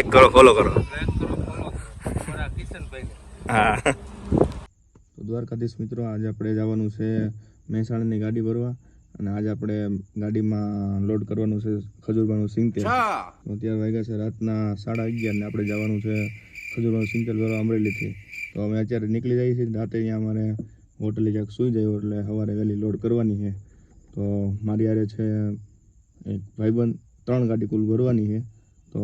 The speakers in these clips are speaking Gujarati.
લાઈક કરો ફોલો કરો. હા. તો દ્વારકાધીશ મિત્રો આજે આપણે જવાનું છે મહેસાણાની ગાડી ભરવા અને આજે આપણે ગાડીમાં લોડ કરવાનું છે ખજૂરબાનું સિંગતેલ. તો અત્યારે વાગ્યા છે રાતના સાડા અગિયાર ને આપણે જવાનું છે ખજૂરબાનું સિંગતેલ ભરવા અમરેલીથી. તો અમે અત્યારે નીકળી જઈએ છીએ રાતે અહીંયા અમારે હોટલે ક્યાંક સુઈ જાય એટલે સવારે વહેલી લોડ કરવાની છે. તો મારી યારે છે એક ભાઈબંધ ત્રણ ગાડી કુલ ભરવાની છે. તો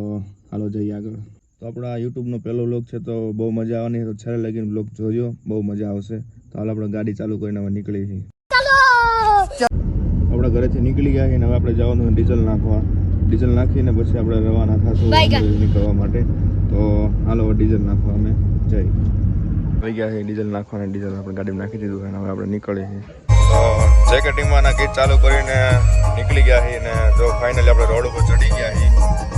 હાલો જઈએ આગળ. તો આપણા યુટ્યુબનો પહેલો વ્લોગ છે તો બહુ મજા આવવાની તો છેલ્લે લગીને વ્લોગ જોજો. બહુ મજા આવશે. તો હાલ આપણે ગાડી ચાલુ કરીને હવે નીકળી છીએ. આપણે ઘરેથી નીકળી ગયા છીએ હવે આપણે જવાનું છે ડીઝલ નાખવા. ડીઝલ નાખીને પછી આપણે રવાના થશું નીકળવા માટે. તો હાલો હવે ડીઝલ નાખવા અમે. જઈ થઈ ગયા છે ડીઝલ નાખવાને. ડીઝલ આપણે ગાડીમાં નાખી દીધું અને હવે આપણે નીકળીએ છીએ. તો જેકેટિંગમાંના ગીત ચાલુ કરીને નીકળી ગયા છીએ ને જો ફાઇનલી આપણે રોડ ઉપર ચડી ગયા છીએ.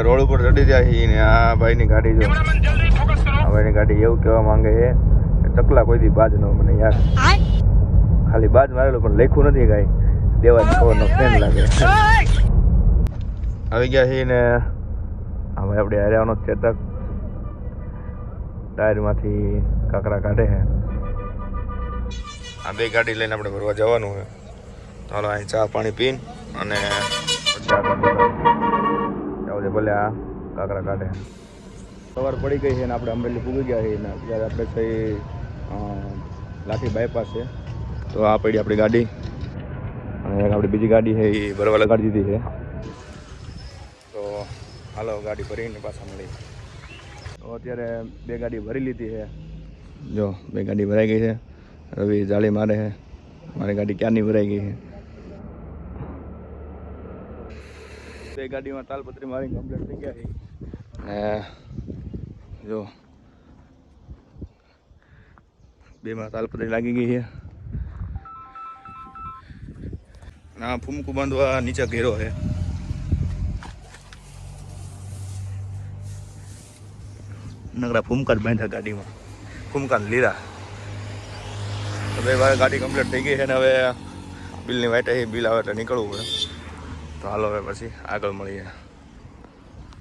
આપણે રોડ ઉપર ચડી ગયા છીએ ને આ ભાઈની ગાડી જો આ ભાઈની ગાડી એવું કહેવા માંગે છે કે ચકલા કોઈથી બાજ ન મને યાર. ખાલી બાજ મારેલું પણ લખ્યું નથી કાંઈ. દેવા છોડનો ફેન લાગે. આવી ગયા છીએ ને આ ભાઈ આપણે હરિયાનો ચેતક. ટાયરમાંથી કાંકરા કાઢે છે. આ બે ગાડી લઈને આપણે ભરવા જવાનું છે. ચાલો અહીં ચા પાણી પીને અને પછી આગળ નીકળીએ. ભલે આ કાંકરા કાઢે. સવાર પડી ગઈ છે ને આપણે અમરેલી પૂગી ગયા છે ને અત્યારે આપણે થઈ લાઠી બાયપાસ છે. તો આ પડી આપણી ગાડી. અને આપણી બીજી ગાડી છે એ ભરવા લગાડી દીધી છે. તો હાલો ગાડી ભરીને પાછા મળી તો અત્યારે બે ગાડી ભરી લીધી છે. જો, બે ગાડી ભરાઈ ગઈ છે. રવિ જાળી મારે છે. મારી ગાડી ક્યારની ભરાઈ ગઈ છે? બે ગાડીમાં તાલપત્રી મારી કમ્પ્લીટ થઈ ગયા. છે ને જો. બેમાં તાલપત્રી લાગી ગઈ છે. ના, ફૂમકું બાંધવા નીચે ઘેરો છે. નકરા ફૂમકા જ બાંધ્યા ગાડીમાં. ફૂમકા લીરા તો બે ગાડી કમ્પ્લીટ થઈ ગઈ છે ને હવે બિલની વાટે બિલ આવે એટલે નીકળવું પડે. તો હાલો હવે પછી આગળ મળીએ.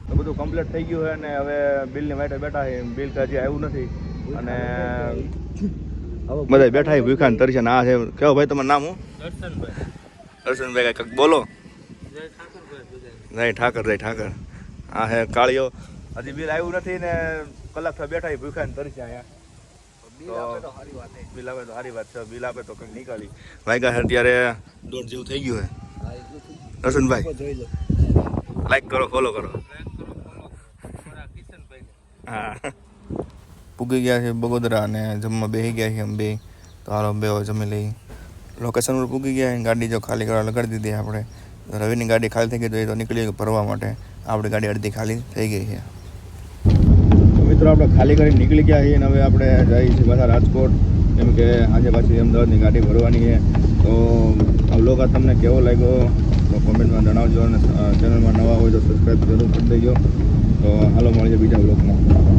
તો બધું કમ્પ્લીટ થઈ ગયું છે અને હવે બિલની વાઈટે બેઠા છે. બિલ તો હજી આવ્યું નથી. અને બધા બેઠા છે ભૂખા ને તરશે ના આ છે. કેવો ભાઈ તમારું નામ હું દર્શનભાઈ. કંઈક બોલો. નહીં ઠાકર જય ઠાકર. આ હે કાળીઓ. હજી બિલ આવ્યું નથી ને કલાક થયા બેઠા છે ભૂખા ને તરશે અહીંયા. તો બિલ આવે તો સારી વાત છે. બિલ આપે તો કંઈક નીકાળી. વાગ્યા છે અત્યારે દોઢ જેવું થઈ ગયું છે. દર્શનભાઈ લાઈક કરો ફોલો કરો. હા. પૂગી ગયા છે બગોદરા અને જમવા બેસી ગયા છે અમે બે. તો હાલો બે જમી લઈ લોકેશન પર પૂગી ગયા ગાડી જો ખાલી કરવા લગાડી દીધી આપણે. રવિની ગાડી ખાલી થઈ ગઈ તો એ તો નીકળી ગઈ ભરવા માટે. આપણી ગાડી અડધી ખાલી થઈ ગઈ છે. મિત્રો આપણે ખાલી કરી નીકળી ગયા છીએ અને હવે આપણે જઈએ છીએ પાછા રાજકોટ. કેમ કે આજે પાછી અમદાવાદની ગાડી ભરવાની છે. તો આ તમને કેવો લાગ્યો? કોમેન્ટમાં જણાવજો અને ચેનલમાં નવા હોય તો સબસ્ક્રાઈબ જરૂર કરી દેજો. તો, હાલો, મળીએ બીજા વ્લોગમાં